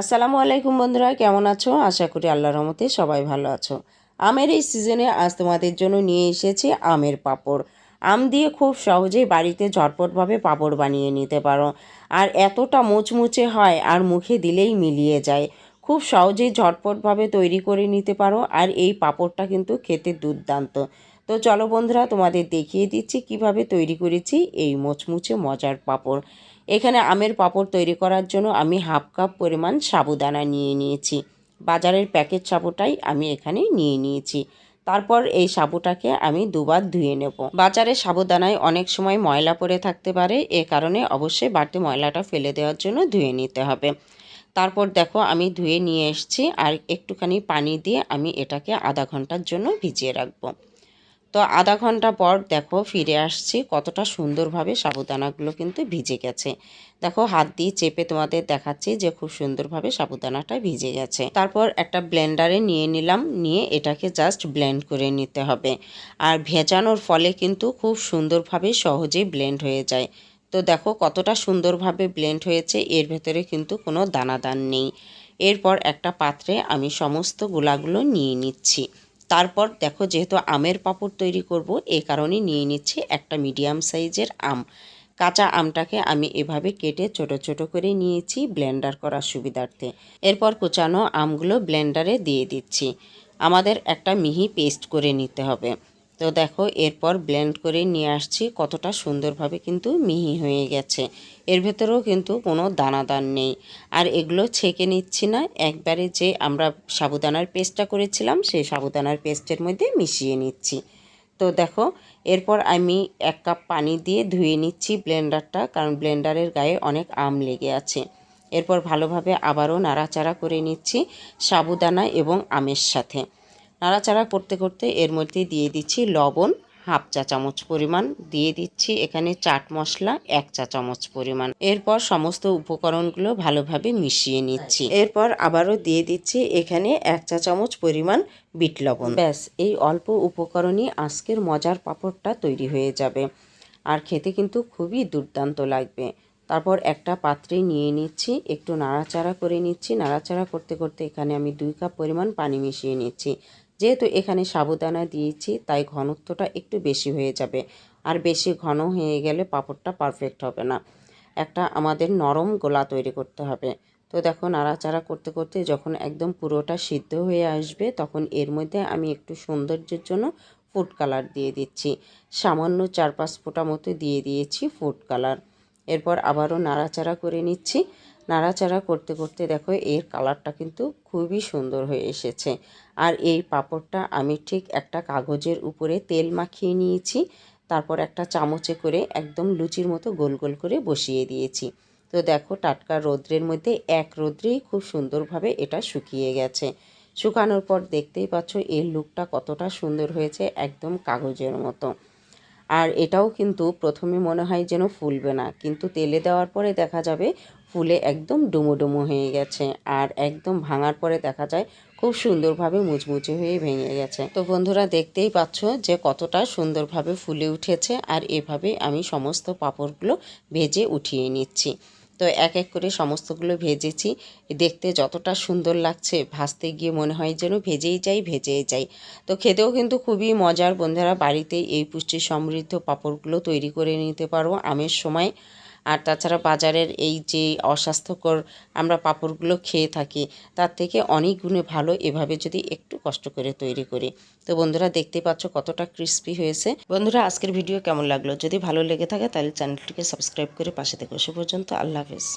আসসালামু আলাইকুম বন্ধুরা, কেমন আছো? আশা করি আল্লাহর রহমতে সবাই ভালো আছো। আমের এই সিজনে আজ তোমাদের জন্য নিয়ে এসেছি আমের পাঁপড়। আম দিয়ে খুব সহজেই বাড়িতে ঝটপটভাবে পাপড় বানিয়ে নিতে পারো। আর এতটা মুচমুচে হয় আর মুখে দিলেই মিলিয়ে যায়। খুব সহজেই ঝটপটভাবে তৈরি করে নিতে পারো আর এই পাপড়টা কিন্তু খেতে দুর্দান্ত। তো চলো বন্ধুরা, তোমাদের দেখিয়ে দিচ্ছি কীভাবে তৈরি করেছি এই মুচমুচে মজার পাঁপড়। এখানে আমের পাঁপড় তৈরি করার জন্য আমি হাফ কাপ পরিমাণ সাবুদানা নিয়ে নিয়েছি। বাজারের প্যাকেট সাবুটাই আমি এখানে নিয়ে নিয়েছি। তারপর এই সাবুটাকে আমি দুবার ধুয়ে নেব। বাজারের সাবুদানায় অনেক সময় ময়লা পড়ে থাকতে পারে, এ কারণে অবশ্যই বাড়তি ময়লাটা ফেলে দেওয়ার জন্য ধুয়ে নিতে হবে। তারপর দেখো, আমি ধুয়ে নিয়ে এসেছি আর একটুখানি পানি দিয়ে আমি এটাকে আধা ঘণ্টার জন্য ভিজিয়ে রাখব। তো আধা ঘণ্টা পর দেখো ফিরে আসছি, কতটা সুন্দরভাবে সাবুদানাগুলো কিন্তু ভিজে গেছে। দেখো হাত দিয়ে চেপে তোমাদের দেখাচ্ছি যে খুব সুন্দরভাবে সাবুদানাটা ভিজে গেছে। তারপর একটা ব্লেন্ডারে নিয়ে নিলাম, নিয়ে এটাকে জাস্ট ব্লেন্ড করে নিতে হবে। আর ভেজানোর ফলে কিন্তু খুব সুন্দরভাবে সহজেই ব্লেন্ড হয়ে যায়। তো দেখো কতটা সুন্দরভাবে ব্লেন্ড হয়েছে, এর ভেতরে কিন্তু কোনো দানাদান নেই। এরপর একটা পাত্রে আমি সমস্ত গোলাগুলো নিয়ে নিচ্ছি। তারপর দেখো যেহেতু আমের পাপড় তৈরি করব, এ কারণে নিয়ে নিচ্ছি একটা মিডিয়াম সাইজের আম। কাঁচা আমটাকে আমি এভাবে কেটে ছোট ছোট করে নিয়েছি ব্লেন্ডার করার সুবিধার্থে। এরপর কুচানো আমগুলো ব্লেন্ডারে দিয়ে দিচ্ছি। আমাদের একটা মিহি পেস্ট করে নিতে হবে। তো দেখো, এরপর ব্লেন্ড করে নিয়ে আসছি। কতটা সুন্দরভাবে কিন্তু মিহি হয়ে গেছে। এর ভেতরেও কিন্তু কোনো দানাদার নেই। আর এগুলো ছেঁকে নিচ্ছি না। একবারে যে আমরা সাবুদানার পেস্টটা করেছিলাম, সেই সাবুদানার পেস্টের মধ্যে মিশিয়ে নিচ্ছি। তো দেখো, এরপর আমি এক কাপ পানি দিয়ে ধুয়ে নিচ্ছি ব্লেন্ডারটা, কারণ ব্লেন্ডারের গায়ে অনেক আম লেগে আছে। এরপর ভালোভাবে আবারও নাড়াচাড়া করে নিচ্ছি সাবুদানা এবং আমের সাথে। নাড়াচাড়া করতে করতে এর মধ্যে দিয়ে দিচ্ছি লবণ, হাফ চা চামচ পরিমাণ। দিয়ে দিচ্ছি এখানে চাট মশলা, এক চা চামচ পরিমাণ। এরপর সমস্ত উপকরণগুলো ভালোভাবে মিশিয়ে নিচ্ছি। এরপর আবারও দিয়ে দিচ্ছি এখানে এক চা চামচ পরিমাণ বিট লবণ। ব্যাস, এই অল্প উপকরণই আজকের মজার পাঁপড়টা তৈরি হয়ে যাবে। আর খেতে কিন্তু খুবই দুর্দান্ত লাগবে। তারপর একটা পাত্রে নিয়ে নিচ্ছি, একটু নাড়াচাড়া করে নিচ্ছি। নাড়াচাড়া করতে করতে এখানে আমি দুই কাপ পরিমাণ পানি মিশিয়ে নিচ্ছি। যেহেতু এখানে সাবুদানা দিয়েছি, তাই ঘনত্বটা একটু বেশি হয়ে যাবে। আর বেশি ঘন হয়ে গেলে পাঁপড়টা পারফেক্ট হবে না। একটা আমাদের নরম গোলা তৈরি করতে হবে। তো দেখো, নাড়াচাড়া করতে করতে যখন একদম পুরোটা সিদ্ধ হয়ে আসবে, তখন এর মধ্যে আমি একটু সৌন্দর্যের জন্য ফুড কালার দিয়ে দিচ্ছি। সামান্য চার পাঁচ ফোঁটা মতো দিয়ে দিয়েছি ফুড কালার এরপর আবারও নাড়াচাড়া করে নিচ্ছি। নাড়াচাড়া করতে করতে দেখো এর কালারটা কিন্তু খুবই সুন্দর হয়ে এসেছে। আর এই পাঁপড়টা আমি ঠিক একটা কাগজের উপরে তেল মাখিয়ে নিয়েছি, তারপর একটা চামচে করে একদম লুচির মতো গোল গোল করে বসিয়ে দিয়েছি। তো দেখো টাটকা রৌদ্রের মধ্যে এক রৌদ্রেই খুব সুন্দরভাবে এটা শুকিয়ে গেছে। শুকানোর পর দেখতেই পাচ্ছ এর লুকটা কতটা সুন্দর হয়েছে একদম কাগজের মতো। আর এটাও কিন্তু প্রথমে মনে হয় যেন ফুলবে না। কিন্তু তেলে দেওয়ার পরে দেখা যাবে ফুলে একদম ডুমো ডুমো হয়ে গেছে আর একদম ভাঙার পরে দেখা যায় খুব সুন্দরভাবে মুচমুচে হয়ে ভেঙে গেছে। তো বন্ধুরা, দেখতেই পাচ্ছ যে কতটা সুন্দরভাবে ফুলে উঠেছে আর এভাবে আমি সমস্ত পাঁপড়গুলো ভেজে উঠিয়ে নিচ্ছি। তো এক এক করে সমস্তগুলো ভেজেছি। দেখতে যতটা সুন্দর লাগছে, ভাজতে গিয়ে মনে হয় যেন ভেজেই যাই ভেজেই যাই। তো খেতেও কিন্তু খুবই মজার। বন্ধুরা, বাড়িতে এই পুষ্টি সমৃদ্ধ পাঁপড়গুলো তৈরি করে নিতে পারো। আমের সময় আর তাছাড়া বাজারের এই যে অস্বাস্থ্যকর আমরা পাঁপড়গুলো খেয়ে থাকি, তার থেকে অনেক গুণে ভালো এভাবে যদি একটু কষ্ট করে তৈরি করি। তো বন্ধুরা দেখতে পাচ্ছ কতটা ক্রিস্পি হয়েছে। বন্ধুরা, আজকের ভিডিও কেমন লাগল? যদি ভালো লেগে থাকে তাহলে চ্যানেলটিকে সাবস্ক্রাইব করে পাশে থেকে সে পর্যন্ত। আল্লাহ হাফেজ।